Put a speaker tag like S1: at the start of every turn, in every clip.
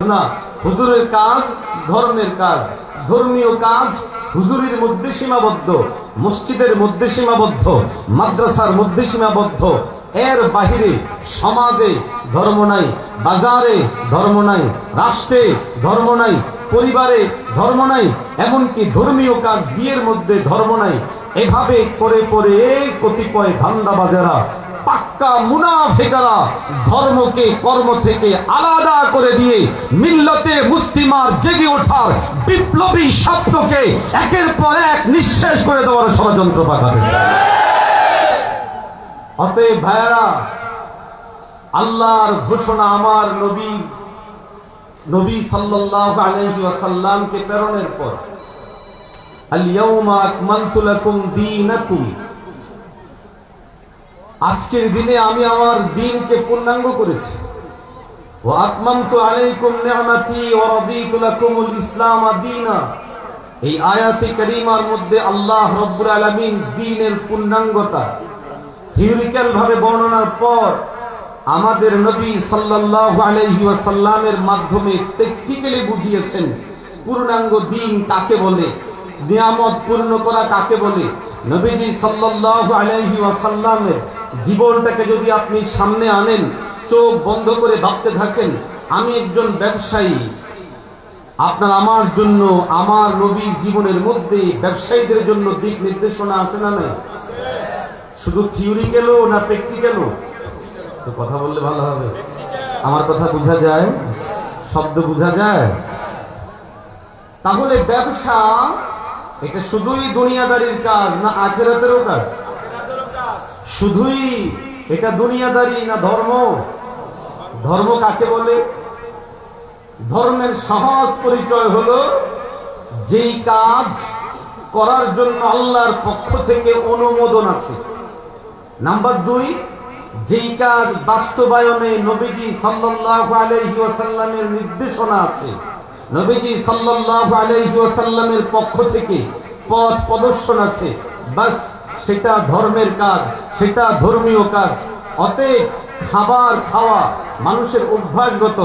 S1: না, হুজুরের কাজ ধর্মের কাজ। ধর্মীয় কাজ হুজুরের মধ্যে সীমাবদ্ধ, মসজিদের মধ্যে সীমাবদ্ধ, মাদ্রাসার মধ্যে সীমাবদ্ধ। এর বাহিরে সমাজে ধর্ম নাই, বাজারে ধর্ম নাই, রাষ্ট্রে ধর্ম নাই, পরিবারে ধর্ম নাই, এমনকি ধর্মীয় কাজ বিয়ের মধ্যে ধর্ম নাই। এভাবে করে করে কতিপয় ধান্দাবাজেরা পাক্কা মুনাফেকারা ধর্মকে, কর্ম থেকে আলাদা করে দিয়ে মিল্লতে মুসলিমার জেগে ওঠার বিপ্লবী স্বপ্নকে একের পর এক নিঃশেষ করে দেওয়ার ষড়যন্ত্র পাঠাবে অতএব ভাইয়ারা, আল্লাহর ঘোষণা আমার নবী নবী সাল্লাল্লাহু আলাইহি ওয়াসাল্লামকে প্রেরণের পর আল ইয়াউমা আকমালতু লাকুম দীনাকুম। আজকের দিনে আমি আমার দিনকে পূর্ণাঙ্গ করেছি। এই আয়াতে কারিমার মধ্যে আল্লাহ দ্বীনের পূর্ণাঙ্গতা বর্ণনার পর আমাদের নবী ওয়াসাল্লামের মাধ্যমে প্র্যাকটিক্যালি বুঝিয়েছেন পূর্ণাঙ্গ দিন কাকে বলে, নিয়ামত পূর্ণ করা কাকে বলে। নবীজি সাল্লাল্লাহু আলাইহি ওয়াসাল্লামের জীবনটাকে যদি আপনি সামনে আনেন, চোখ বন্ধ করে ভাবতে থাকেন, আমি একজন ব্যবসায়ী। আপনার আমার জন্য, আমার নবীর জীবনের মধ্যে ব্যবসায়ীদের জন্য দিক নির্দেশনা আছে না নাই? শুধু থিওরি গেল না প্র্যাকটিক্যাল তো কথা বললে ভালো হবে। আমার কথা বোঝা যায়? শব্দ বোঝা যায়? তাহলে ব্যবসা, এটা শুধুই দুনিয়াদারির কাজ না আখেরাতেরও কাজ? শুধুই এটা দুনিয়াদারি না ধর্ম? ধর্ম কাকে বলে? ধর্মের সহজ পরিচয় হলো যেই কাজ করার জন্য আল্লাহর পক্ষ থেকে অনুমোদন আছে। নাম্বার দুই, যেই কাজ বাস্তবায়নে নবীজি সাল্লাল্লাহু আলাইহি ওয়াসাল্লামের নির্দেশনা আছে। নবীজি সাল্লাল্লাহু আলাইহি ওয়াসাল্লামের পক্ষ থেকে পথ প্রদর্শন আছে। বাস সেটা ধর্মের কাজ, সেটা ধর্মীয় কাজ। অতএব খাবার খাওয়া মানুষের অভ্যাসগত,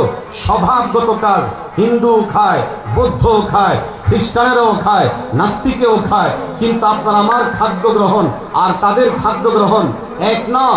S1: স্বভাবগত কাজ। হিন্দু খায় বৌদ্ধ খায়। খ্রিস্টানেরাও খায়, নাস্তিকেও খায়, কিন্তু আপনার আমার খাদ্য গ্রহণ আর তাদের খাদ্য গ্রহণ এক না।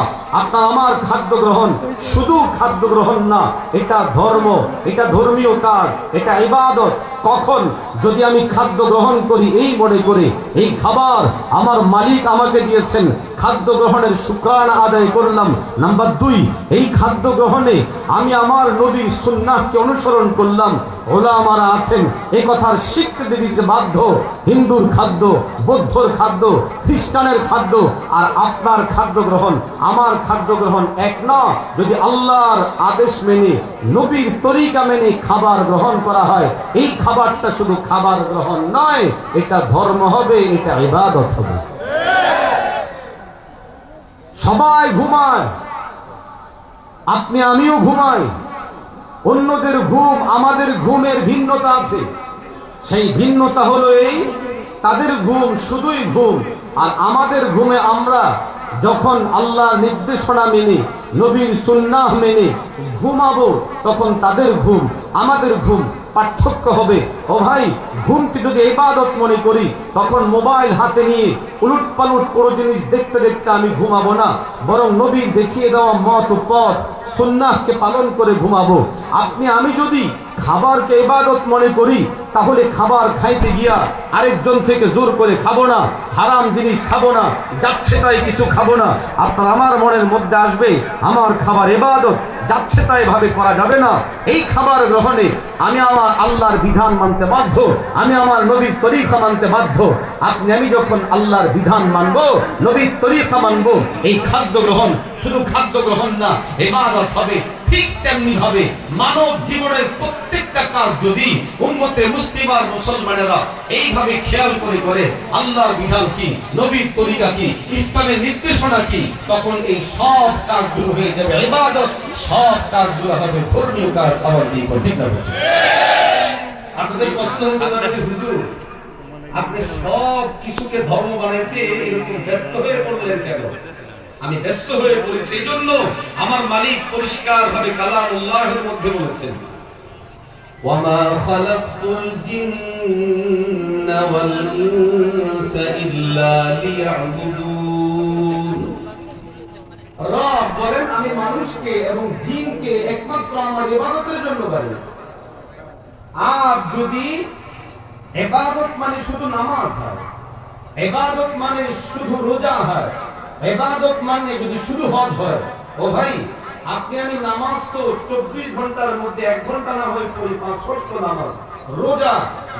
S1: আপনার আমার খাদ্য গ্রহণ শুধু খাদ্য গ্রহণ না, এটা ধর্ম, এটা ধর্মীয় কাজ, এটা ইবাদত। কখন যদি আমি খাদ্য গ্রহণ করি এই মনে করে, এই খাবার আমার মালিক আমাকে দিয়েছেন, খাদ্য গ্রহণের শুক্রান আদায় করলাম। নাম্বার দুই, এই খাদ্য গ্রহণে আমি আমার নবীর সুন্নাহকে অনুসরণ করলাম। ওলামারা আছেন এই কথার স্বীকৃতি দিতে বাধ্য, হিন্দুর খাদ্য, বৌদ্ধর খাদ্য, খ্রিস্টানের খাদ্য, আর আপনার খাদ্য গ্রহণ, আমার খাদ্য গ্রহণ এক না। যদি আল্লাহর আদেশ মেনে, নবীর তরিকা মেনে খাবার গ্রহণ করা হয়, এই খাবারটা শুধু খাবার গ্রহণ নয়, এটা ধর্ম হবে, এটা ইবাদত হবে। সবাই ঘুমায়। আপনি আমিও ঘুমাই। অন্যদের ঘুম আমাদের ঘুমের ভিন্নতা আছে। সেই ভিন্নতা হলো এই, তাদের ঘুম শুধুই ঘুম। আর আমাদের ঘুমে আমরা যখন আল্লাহ নির্দেশনা মেনে, নবীর সুন্নাহ মেনে ঘুমাবো, তখন তাদের ঘুম, আমাদের ঘুম পার্থক্য হবে। ও ভাই, ঘুমকে যদি ইবাদত মনে করি, তখন মোবাইল হাতে নিয়ে উলুট পালুট কোনো জিনিস দেখতে দেখতে আমি ঘুমাবো না। বরং নবীর দেখিয়ে দেওয়া মত পথ, সুন্নাহকে পালন করে ঘুমাবো। আপনি, আমি যদি খাবারকে ইবাদত মনে করি, তাহলে খাবার খাইতে গিয়া আরেকজন থেকে জোর করে খাব না, হারাম জিনিস খাব না, যাচ্ছে তাই কিছু খাব না। আপনার আমার মনের মধ্যে আসবে, আমার খাবার এবাদত যাচ্ছে তাই ভাবে করা যাবে না। এই খাবার গ্রহণে আমি আমার আল্লাহর বিধান মানতে বাধ্য, আমি আমার নবীর তরিকা মানতে বাধ্য। আপনি, আমি যখন আল্লাহর বিধান মানব, নবীর তরিকা মানবো, এই খাদ্য গ্রহণ শুধু খাদ্য গ্রহণ না, এবাদত হবে। ঠিক তেমনি ভাবে মানব জীবনের প্রত্যেকটা কাজ যদি উম্মতে মুসলিমার মুসলমানেরা এইভাবে খেয়াল করে করে, আল্লাহর বিধান কি, নবীর তরিকা কি, ইসলামের নির্দেশনা কি, তখন এই সব কাজগুলো হয়ে যাবে। ইবাদত সব কাজগুলো হবে। ধর্মীয় কাজ আবার দিয়ে ঠিক না আপনাদের প্রশ্ন আপনি সব কিছুকে ধর্ম বানাইতে এরকম ব্যস্ত হয়ে পড়লেন কেন? আমি ব্যস্ত হয়ে পড়েছি এই জন্য আমার মালিক পরিষ্কার ভাবে কালাম উল্লাহের মধ্যে বলেছেন وما خلقت الجن والإنس إلا ليعبدون রব বলেন আমি মানুষকে এবং জিনকে একমাত্র আমার ইবাদতের জন্য বানিয়েছি আর যদি এবাদত মানে শুধু নামাজ হয় এবাদত মানে শুধু রোজা হয় এবাদত মানে যদি শুধু হজ হয়, ও ভাই, আপনি আমি নামাজ তো চব্বিশ ঘণ্টার মধ্যে এক ঘণ্টা না হয়ে পড়ি, পাঁচ ওয়াক্ত নামাজ। রোজা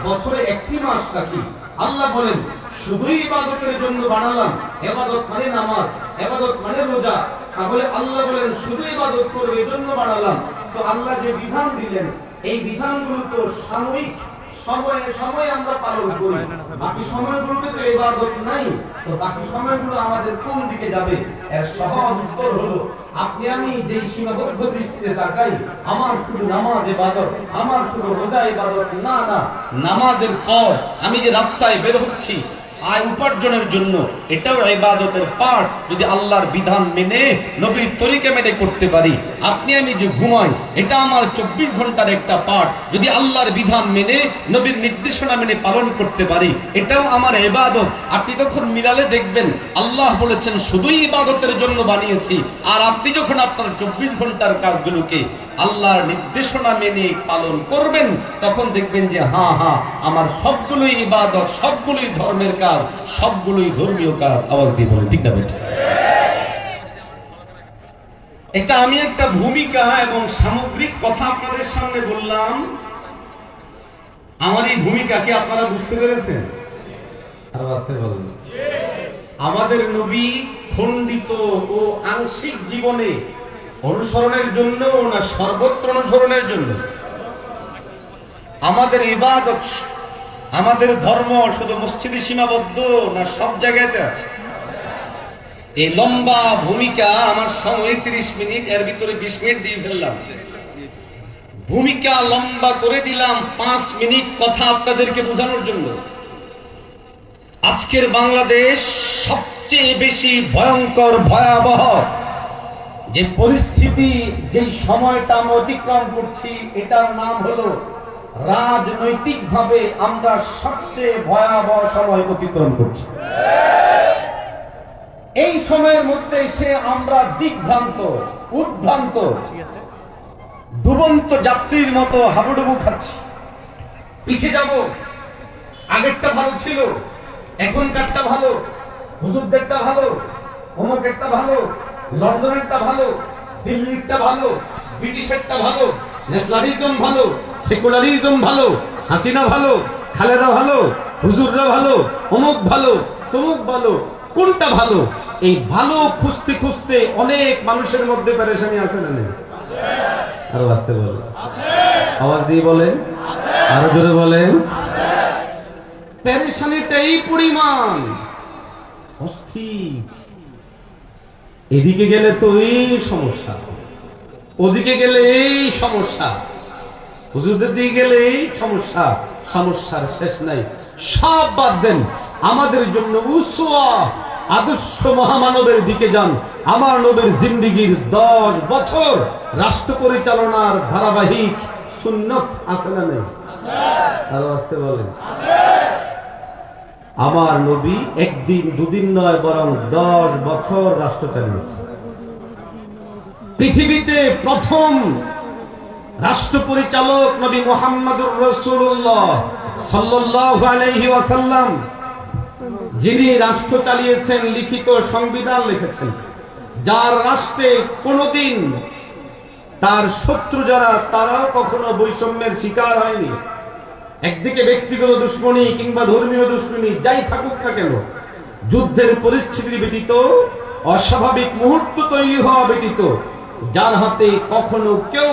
S1: বছরে একটি মাস রাখি। আল্লাহ বলেন, শুধুই ইবাদতের জন্য বানালাম এবাদত মানে নামাজ এবাদত মানে রোজা। তাহলে আল্লাহ বলেন, শুধু ইবাদত করবে এজন্য বানালাম। তো আল্লাহ যে বিধান দিলেন, এই বিধানগুলো তো সাময়িক সময়ে সময়ে আমরা পালন করি। বাকি সময়গুলোতে তো ইবাদত নাই তো বাকি সময়গুলো আমাদের কোন দিকে যাবে? এর সহজ উত্তর হলো আপনি আমি যে সীমাবদ্ধ দৃষ্টিতে তাকাই আমার শুধু নামাজ ইবাদত আমার শুধু রোজা ইবাদত না না নামাজের পর আমি যে রাস্তায় বের হচ্ছি আয় উপার্জনের জন্য, এটাও ইবাদতের পাঠ। যদি আল্লাহর বিধান মেনে নবীর তরিকা মেনে করতে পারি, আপনি আমি যে ঘুমাই, এটা আমার চব্বিশ ঘণ্টার একটা পাঠ। যদি আল্লাহর বিধান মেনে নবীর নির্দেশনা মেনে পালন করতে পারি, এটাও আমার ইবাদত। আপনি যখন মিলালে দেখবেন, আল্লাহ বলেছেন, শুধুই ইবাদতের জন্য বানিয়েছি। আর আপনি যখন আপনার চব্বিশ ঘণ্টার কাজগুলোকে আল্লাহর নির্দেশনা মেনে পালন করবেন, তখন দেখবেন যে হ্যাঁ হ্যাঁ আমার সবগুলোই ইবাদত, সবগুলোই ধর্মের কাজ, সবগুলোই ধর্মীয় কাজ। আওয়াজ দিয়ে বলেন, ঠিক না এটা আমি একটা ভূমিকা এবং সামগ্রিক কথা আপনাদের সামনে বললাম। আমার এই ভূমিকাকে আপনারা বুঝতে পেরেছেন? আমাদের নবী খণ্ডিত ও আংশিক জীবনে অনুসরণের জন্য না সর্বত্র অনুসরণের জন্য? আমাদের ইবাদত, আমাদের ধর্ম শুধু মসজিদে সীমাবদ্ধ না সব জায়গাতে আছে? এই লম্বা ভূমিকা আমার সময় তিরিশ মিনিট, এর ভিতরে বিশ মিনিট দিয়ে ফেললাম। ভূমিকা লম্বা করে দিলাম পাঁচ মিনিট কথা আপনাদেরকে বোঝানোর জন্য। আজকের বাংলাদেশ সবচেয়ে বেশি ভয়ঙ্কর, ভয়াবহ যে পরিস্থিতি, যেই সময়টা আমরা অতিক্রম করছি, এটার নাম হলো রাজনৈতিকভাবে আমরা সবচেয়ে ভয়াবহ সময় অতিক্রম করছি। এই সময়ের মধ্যে এসে আমরা দিকভ্রান্ত উদ্ভ্রান্ত, ডুবন্ত যাত্রীর মতো হাবুডুবু খাচ্ছি। পিছিয়ে যাব। আগেরটা ভালো ছিল, এখনকারটা ভালো। হুজুরদেরটা ভালো, অমুকেরটা ভালো। লন্ডনেরটা ভালো, দিল্লিরটা ভালো, ব্রিটিশেরটা ভালো ন্যাশনালিজম ভালো সেকুলারিজম ভালো, হাসিনা ভালো, খালেদা ভালো, হুজুররা ভালো, অমুক ভালো, তমুক ভালো, কোনটা ভালো? এই ভালো খুঁজতে খুঁজতে অনেক মানুষের মধ্যে পেরেশানি আছে না নেই? আরও আসতে বলেন। আওয়াজ দিয়ে বলেন। আরও জোরে বলেন। পেরেশানিটা এই পরিমাণ। অস্থির। এদিকে গেলে তো এই সমস্যা, ওদিকে গেলে এই সমস্যা, হুজুরদের দিকে গেলে এই সমস্যা, সমস্যার শেষ নাই। সব বাদ দেন, আমাদের জন্য উসওয়া, আদর্শ মহামানবের দিকে যান। আমার নবীর জিন্দিগির দশ বছর রাষ্ট্র পরিচালনার ধারাবাহিক সুন্নত আছে না নেই? আরও আসতে বলেন। আমার নবী একদিন, দুদিন নয়, বরং দশ বছর রাষ্ট্র চালিয়েছে পৃথিবীতে প্রথম রাষ্ট্র পরিচালক নবী মোহাম্মদুর রসুল্লাহ যিনি রাষ্ট্র চালিয়েছেন, লিখিত সংবিধান লিখেছেন, যার রাষ্ট্রে কোনোদিন তার শত্রু যারা, তারাও কখনো বৈষম্যের শিকার হয়নি। একদিকে ব্যক্তিগত দুশ্মনী কিংবা ধর্মীয় দুশ্মনী, যাই থাকুক না কেন, যুদ্ধের পরিস্থিতি ব্যতীত, অস্বাভাবিক মুহূর্ত তৈরি হওয়া ব্যতীত, যার হাতে কখনো কেউ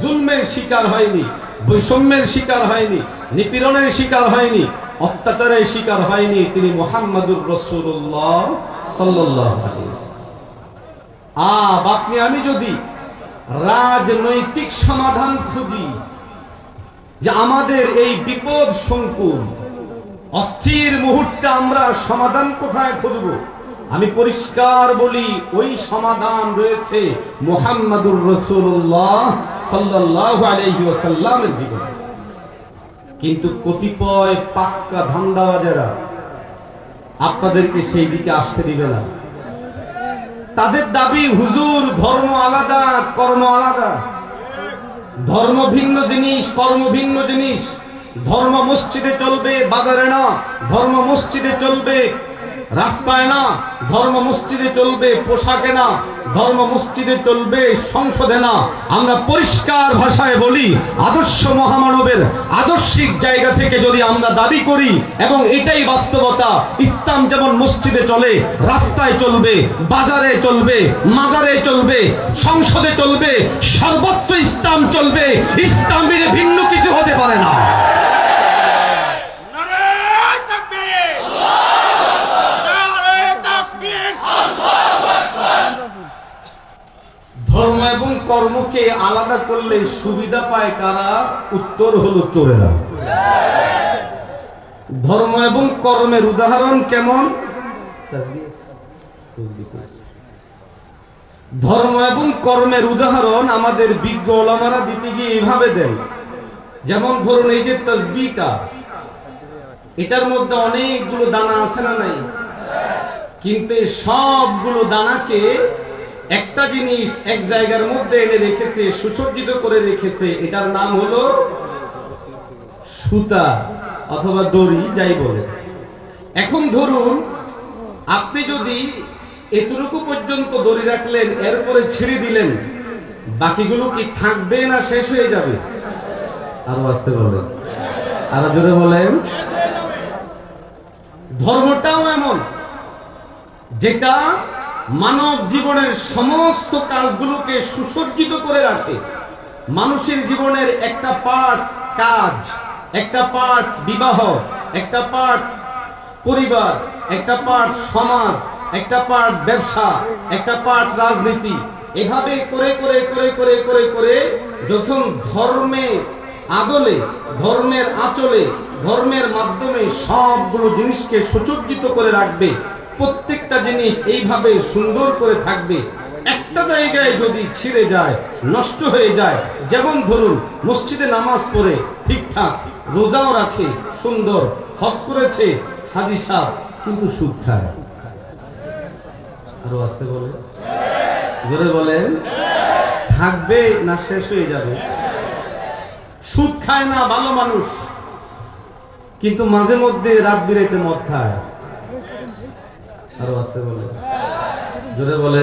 S1: জুলমের শিকার হয়নি, বৈষম্যের শিকার হয়নি, নিপীড়নের শিকার হয়নি, অত্যাচারের শিকার হয়নি তিনি মোহাম্মদুর রসুল্লাহ সাল্লাহ আপনি, আমি যদি রাজনৈতিক সমাধান খুঁজি যে আমাদের এই বিপদ সংকুল, অস্থির মুহূর্তে আমরা সমাধান কোথায় খুঁজব? আমি পরিষ্কার বলি, ওই সমাধান রয়েছে মোহাম্মদুর রসুল্লাহ সাল্লাহ আলহি ওসাল্লামের জীবনে। কিন্তু কতিপয় পাক্কা ধান্দাবাজেরা আপনাদেরকে সেই দিকে আসতে দিবে না। তাদের দাবি, হুজুর, ধর্ম আলাদা, কর্ম আলাদা। ধর্ম ভিন্ন জিনিস কর্ম ভিন্ন জিনিস। ধর্ম মসজিদে চলবে বাজারে না। ধর্ম মসজিদে চলবে রাস্তায় না, ধর্ম মসজিদে চলবে, পোশাকে না, ধর্ম মসজিদে চলবে, সংসদে না। আমরা পরিষ্কার ভাষায় বলি, আদর্শ মহামানবের আদর্শিক জায়গা থেকে যদি আমরা দাবি করি, এবং এটাই বাস্তবতা, ইসলাম যেমন মসজিদে চলে, রাস্তায় চলবে, বাজারে চলবে, মাজারে চলবে, সংসদে চলবে, সর্বত্র ইসলাম চলবে, ইসলামের ভিন্ন কিছু হতে পারে না। কর্মকে আলাদা করলে সুবিধা পায় কারা? উত্তর হলো চোরেরা। ধর্ম এবং কর্মের উদাহরণ কেমন? ধর্ম এবং কর্মের উদাহরণ আমাদের বিজ্ঞ ওলামারা দিতে গিয়ে এভাবে দেন। যেমন ধরুন এই যে তসবিটা এটার মধ্যে অনেকগুলো দানা আছে না নাই? কিন্তু সবগুলো দানাকে একটা জিনিস এক জায়গার মধ্যে এনে রেখেছে, সুসজ্জিত করে রেখেছে, এটার নাম হলো সুতা অথবা দড়ি, যাই বলে। এখন ধরুন, আপনি যদি এতটুকু পর্যন্ত দড়ি রাখলেন, এরপরে ছেড়ে দিলেন, বাকিগুলো কি থাকবে না শেষ হয়ে যাবে? আরও আসতে বলেন আরও জোরে বলেন। ধর্মটাও এমন। যেটা মানব জীবনের সমস্ত কাজগুলোকে সুসজ্জিত করে রাখে। মানুষের জীবনের একটা পার্ট কাজ, একটা পার্ট বিবাহ, একটা পার্ট পরিবার, একটা পার্ট সমাজ, একটা পার্ট ব্যবসা, একটা পার্ট রাজনীতি। এভাবে করে করে করে করে করে করে যখন ধর্মে আগলে, ধর্মের আচলে, ধর্মের মাধ্যমে সবগুলো জিনিসকে সুসজ্জিত করে রাখবে প্রত্যেকটা জিনিস এইভাবে সুন্দর করে থাকবে। একটা জায়গায় যদি ছিঁড়ে যায়, নষ্ট হয়ে যায়, যেমন ধরুন, মসজিদে নামাজ পড়ে, ঠিকঠাক, রোজাও রাখে, সুন্দর, হজ করেছে, হাজি সাহ কিন্তু সুদ খায়। আরও আসতে বলে জোরে বলেন। থাকবে না শেষ হয়ে যাবে। সুদ খায় না, ভালো মানুষ। কিন্তু মাঝে মধ্যে রাত বিরাইতে মদ খায়। আরও বলে। জোরে বলে।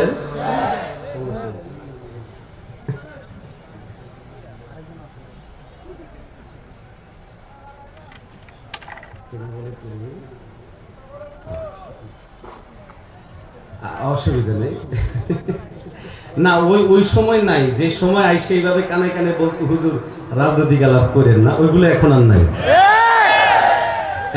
S1: অসুবিধা নেই। না, ওই ওই সময় নাই। যে সময় আইসে এইভাবে কানে কানে বলতো, হুজুর রাজনৈতিক আলাপ করেন না। ওইগুলো এখন আর নাই।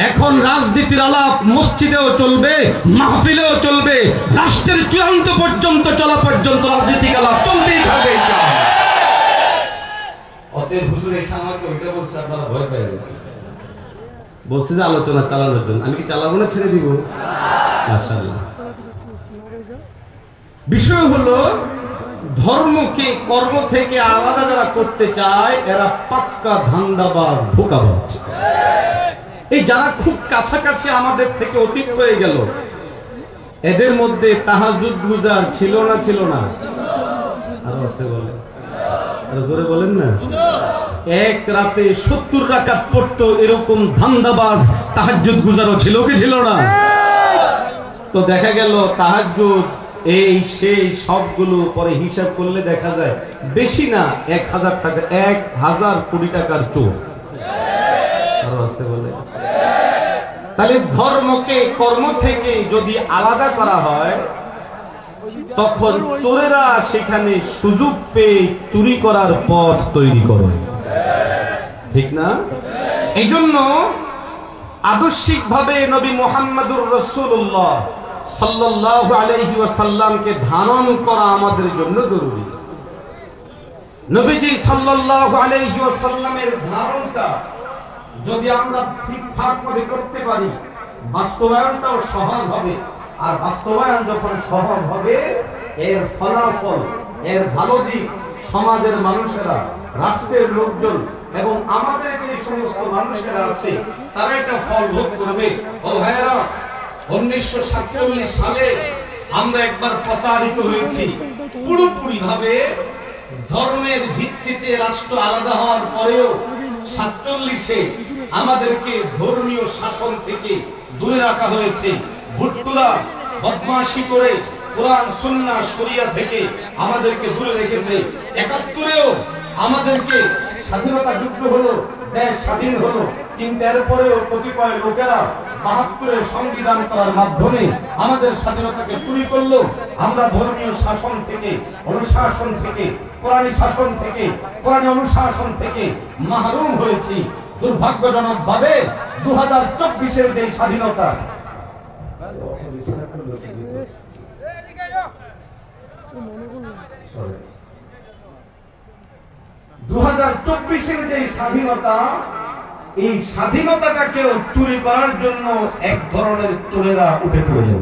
S1: এখন রাজনীতির আলাপ মসজিদেও চলবে মাহফিলেও চলবে রাষ্ট্রের চূড়ান্ত পর্যন্ত চলা পর্যন্ত রাজনীতিক আলাপ চলতেই থাকবে অতএব হুজুর এসে আমাকে ওইটা বলছে আপনারা ভয় পাই বলছে যে আলোচনা চালানোর জন্য। আমি কি চালাবো না ছেড়ে দিব? বিষয় হলো ধর্মকে কর্ম থেকে আলাদা যারা করতে চায় এরা পাক্কা ধান্দাবাজ ভোকাবাজ এই যারা খুব কাছাকাছি আমাদের থেকে অতীত হয়ে গেল, এদের মধ্যে তাহাজুদ গুজার ছিল না ছিল না? বলেন জোরে বলেন না? এক রাতে সত্তর রাকাত পড়তো এরকম ধান্দাবাজ তাহাজুদ গুজারও ছিল কি ছিল না? তো দেখা গেল তাহাজুদ এই সেই সবগুলো পরে হিসাব করলে দেখা যায় বেশি না, এক হাজার টাকা, এক হাজার কোটি টাকার চোর। আরও আসতে বলে। তাহলে ধর্মকে, কর্ম থেকে যদি আলাদা করা হয়, তখন চোরেরা সেখানে সুযোগ পেয়ে চুরি করার পথ তৈরি করে ঠিক না? এই জন্য আদর্শিক ভাবে নবী মোহাম্মদুর রসুল্লাহ সাল্লাহ আলহি ওয়াসাল্লামকে ধারণ করা আমাদের জন্য জরুরি। নবীজি সাল্লাহ আলহি ওয়াসাল্লামের ধারণটা যদি আমরা ঠিকঠাক করে করতে পারি, বাস্তবায়নটাও সহজ হবে। আর বাস্তবায়ন যখন সহজ হবে, এর ফলাফল, এর ভালো দিক সমাজের মানুষেরা, রাষ্ট্রের লোকজন এবং আমাদের যে সমস্ত মানুষেরা আছে, তারা একটা ফল ভোগ করবে। ও ভাইয়েরা, উনিশশো সাতচল্লিশ সালে আমরা একবার প্রতারিত হয়েছি। পুরোপুরি ভাবে ধর্মের ভিত্তিতে রাষ্ট্র আলাদা হওয়ার পরেও সাতচল্লিশে আমাদেরকে ধর্মীয় শাসন থেকে দূরে রাখা হয়েছে। ভুট্টুরা বদমাশি করে কোরআন সুন্না শরিয়া থেকে আমাদেরকে দূরে রেখেছে। একাত্তরেও আমাদেরকে স্বাধীনতা যুদ্ধ হলো। দেশ স্বাধীন হলো। কিন্তু এরপরেও কতিপয় লোকেরা বাহাত্তরের সংবিধান করার মাধ্যমে আমাদের স্বাধীনতাকে চুরি করল। আমরা ধর্মীয় শাসন থেকে অনুশাসন থেকে কোরআনী শাসন থেকে কোরআনী অনুশাসন থেকে মাহরুম হয়েছি। দুর্ভাগ্যজনক ভাবে দু হাজার চব্বিশের যে স্বাধীনতা দু যে স্বাধীনতা, এই স্বাধীনতাটাকেও চুরি করার জন্য এক ধরনের চোরেরা উঠে পড়ে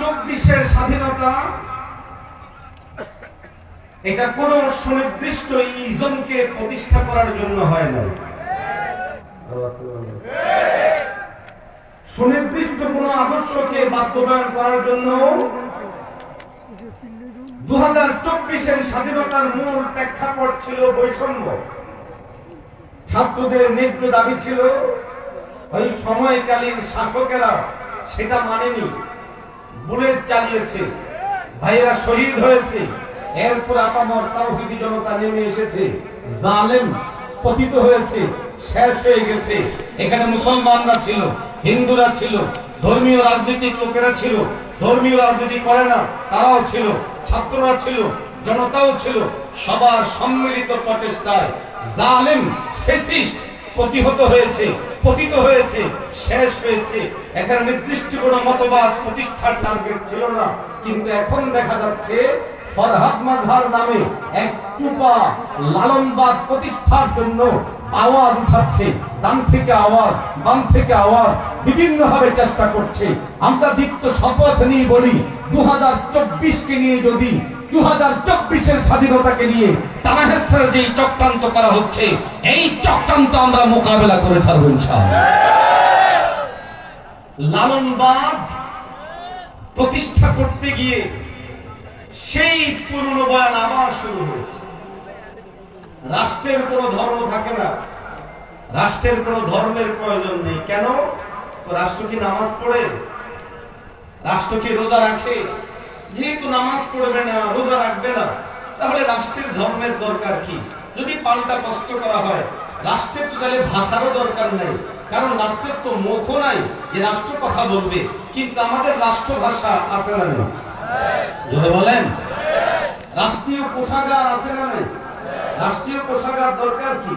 S1: চব্বিশের স্বাধীনতা, এটা কোন সুনির্দিষ্ট ইজনকে প্রতিষ্ঠা করার জন্য হয় না। সুনির্দিষ্ট কোন আদর্শকে বাস্তবায়ন করার জন্য দু হাজার চব্বিশের স্বাধীনতার মূল প্রেক্ষাপট ছিল বৈষম্য। ছাত্রদের ন্যায্য দাবি ছিল, ওই সময়কালীন শাসকেরা সেটা মানেনি। বুলেট চালিয়েছে, ভাইয়েরা শহীদ হয়েছে। এরপর আপামর তাওহিদি জনতা নেমে এসেছে। জালেম পতিত হয়েছে, শেষ হয়ে গেছে। এখানে মুসলমানরা ছিল। হিন্দুরা ছিল, ধর্মীয় রাজনৈতিক লোকেরা ছিল, ধর্মীয় রাজনীতি করে না, তারাও ছিল, ছাত্ররা ছিল, জনতাও ছিল। সবার সম্মিলিত প্রচেষ্টায় জালেম, ফেসিস্ট প্রতিহত হয়েছে, পতিত হয়েছে, শেষ হয়েছে। এখানে নির্দিষ্ট কোনো মতবাদ প্রতিষ্ঠার টার্গেট ছিল না। কিন্তু এখন দেখা যাচ্ছে, ফরহাদ মাঝার নামে এক চুপা লালনবাদ প্রতিষ্ঠার জন্য আওয়াজ উঠাচ্ছে, ডান থেকে আওয়াজ, বাম থেকে আওয়াজ বিভিন্ন ভাবে চেষ্টা করছে। আমরা দীপ্ত শপথ নিয়ে বলি দু হাজার চব্বিশকে নিয়ে যদি দু হাজার চব্বিশের স্বাধীনতাকে নিয়ে যে চক্রান্ত করা হচ্ছে, এই চক্রান্ত আমরা মোকাবেলা করে ছাড়বো লালনবাদ প্রতিষ্ঠা করতে গিয়ে সেই পুরনো বয়ান আবার শুরু হয়েছে। রাষ্ট্রের কোনো ধর্ম থাকে না। রাষ্ট্রের কোনো ধর্মের প্রয়োজন নেই। কেন? রাষ্ট্র কি নামাজ পড়ে? রাষ্ট্র কি রোজা রাখে? যেহেতু নামাজ পড়বে না, রোজা রাখবে না, তাহলে রাষ্ট্রের ধর্মের দরকার কি? যদি পাল্টা প্রশ্ন করা হয়, রাষ্ট্রের তো তাহলে ভাষারও দরকার নেই। কারণ রাষ্ট্রের তো মুখও নাই যে রাষ্ট্র কথা বলবে। কিন্তু আমাদের রাষ্ট্র ভাষা আছে না বলেন? রাষ্ট্রীয় কোষাগার আছে না নেই? রাষ্ট্রীয় কোষাগার দরকার কি?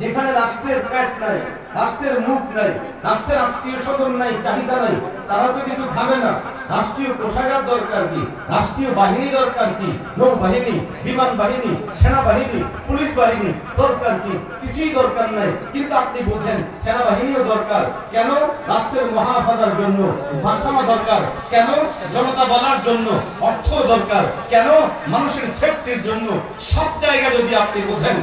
S1: যেখানে রাষ্ট্রের প্যাট নাই, রাষ্ট্রের মুখ নাই, রাষ্ট্রের আত্মীয় স্বজন নাই, চাহিদা নাই। তারা তো কিছু খাবে না। রাষ্ট্রীয় কোষাগার দরকার কি? রাষ্ট্রীয় বাহিনী দরকার কি? নৌবাহিনী, বিমান বাহিনী, সেনাবাহিনী, পুলিশ বাহিনী দরকার কি? কিছুই দরকার নাই। কিন্তু আপনি বলছেন সেনাবাহিনীও দরকার। কেন? রাষ্ট্রের মহাফাদার জন্য ভাষা দরকার। কেন? জনতা বলার জন্য অর্থ দরকার। কেন? মানুষের সেফটির জন্য। সব জায়গা যদি আপনি বোঝেন